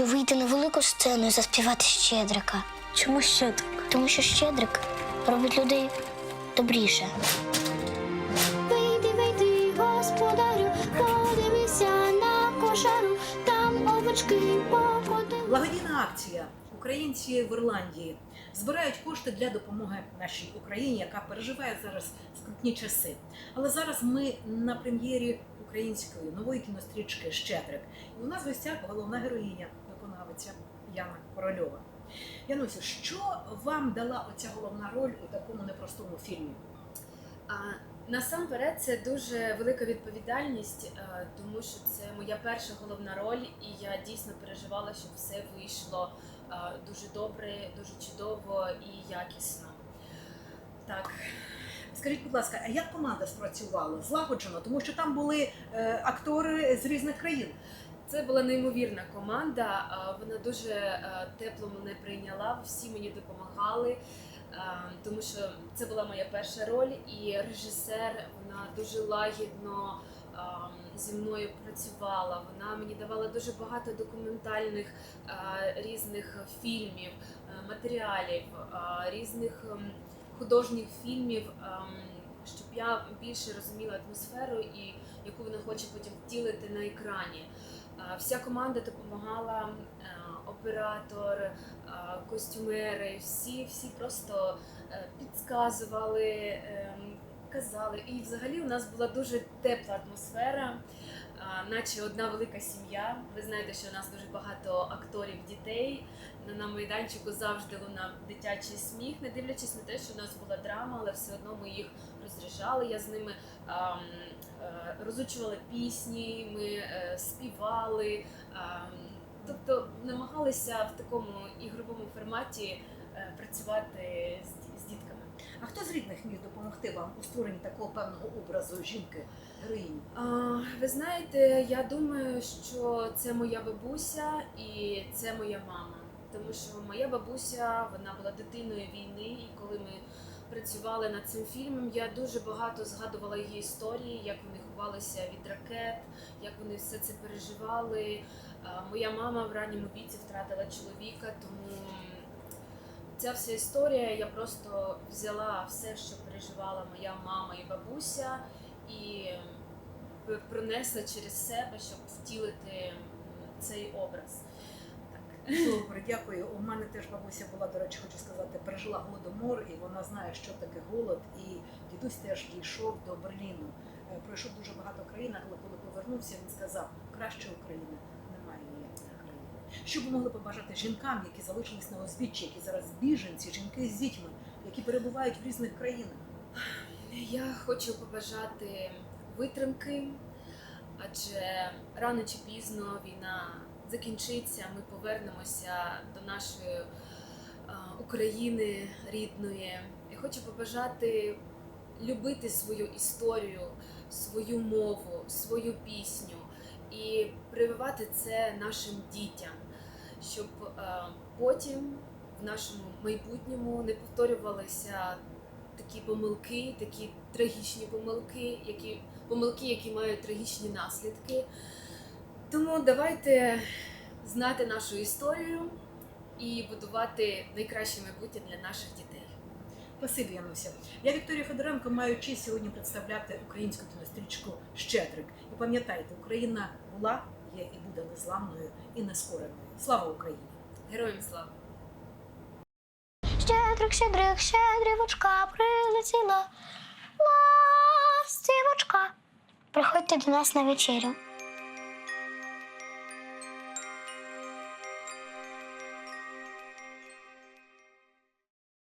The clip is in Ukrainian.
хочу вийти на велику сцену і заспівати Щедрика. Чому щедрик? Тому що Щедрик робить людей добріше. Вийди, вийди, господарю, подивися на кошару, там овочки покотили. Благодійна акція Українці в Ірландії збирають кошти для допомоги нашій Україні, яка переживає зараз скрутні часи. Але зараз ми на прем'єрі української нової кінострічки Щедрик. І у нас в гостях головна героїня, виконавиця Яна Корольова. Янусю, що вам дала оця головна роль у такому непростому фільмі? А, насамперед, це дуже велика відповідальність, е, тому що це моя перша головна роль, і я дійсно переживала, щоб все вийшло е, дуже добре, дуже чудово і якісно. Так, Скажіть, будь ласка, а як команда спрацювала? Злагоджено, тому що там були е, актори з різних країн. Це була неймовірна команда. Вона дуже е, тепло мене прийняла, всі мені допомагали. е, Тому що це була моя перша роль, і режисер вона дуже лагідно зі мною працювала. Вона мені давала дуже багато документальних е, різних фільмів, е, матеріалів, е, різних ем, художніх фільмів, ем, щоб я більше розуміла атмосферу і яку вона хоче потім втілити на екрані. Вся команда допомагала, е, оператор, е, костюмери, всі, всі просто е, підказували, ем, казали. І взагалі у нас була дуже тепла атмосфера, наче одна велика сім'я. Ви знаєте, що у нас дуже багато акторів дітей. На- майданчику завжди лунав дитячий сміх, не дивлячись на те, що у нас була драма, але все одно ми їх розряджали. Я з ними е, розучувала пісні, ми е, співали. тобто намагалися в такому ігровому форматі е, працювати з, ді- з дітками. А хто з рідних міг допомогти вам у створенні такого певного образу жінки, героїні? Ви знаєте, я думаю, що це моя бабуся і це моя мама. Тому що моя бабуся вона була дитиною війни, і коли ми працювали над цим фільмом, я дуже багато згадувала її історії, як вони ховалися від ракет, як вони все це переживали. Моя мама в ранньому віці втратила чоловіка, тому ця вся історія я просто взяла все, що переживала моя мама і бабуся, і п- пронесла через себе, щоб втілити цей образ. Добре, дякую. У мене теж бабуся була, до речі, хочу сказати, пережила голодомор, і вона знає, що таке голод. І дідусь теж дійшов до Берліну. Е, Пройшов дуже багато країн, але коли повернувся, він сказав, краще країни. Що ви могли побажати жінкам, які залишились на узбіччі, які зараз біженці, жінки з дітьми, які перебувають в різних країнах? Я хочу побажати витримки, адже рано чи пізно війна закінчиться, ми повернемося до нашої України рідної. Я хочу побажати любити свою історію, свою мову, свою пісню і прививати це нашим дітям, щоб е, потім в нашому майбутньому не повторювалися такі помилки, такі трагічні помилки, які помилки, які мають трагічні наслідки. Тому давайте знати нашу історію і будувати найкраще майбутнє для наших дітей. Спасибі, Януся. Я Вікторія Федоренко маю честь сьогодні представляти українську кінострічку Щедрик. І пам'ятайте, Україна була, є і буде незламною і нескореною. Слава Україні! Героям слава! Щедрик, щедрик, щедрівочка прилетіла. Ластівочка. Приходьте до нас на вечерю.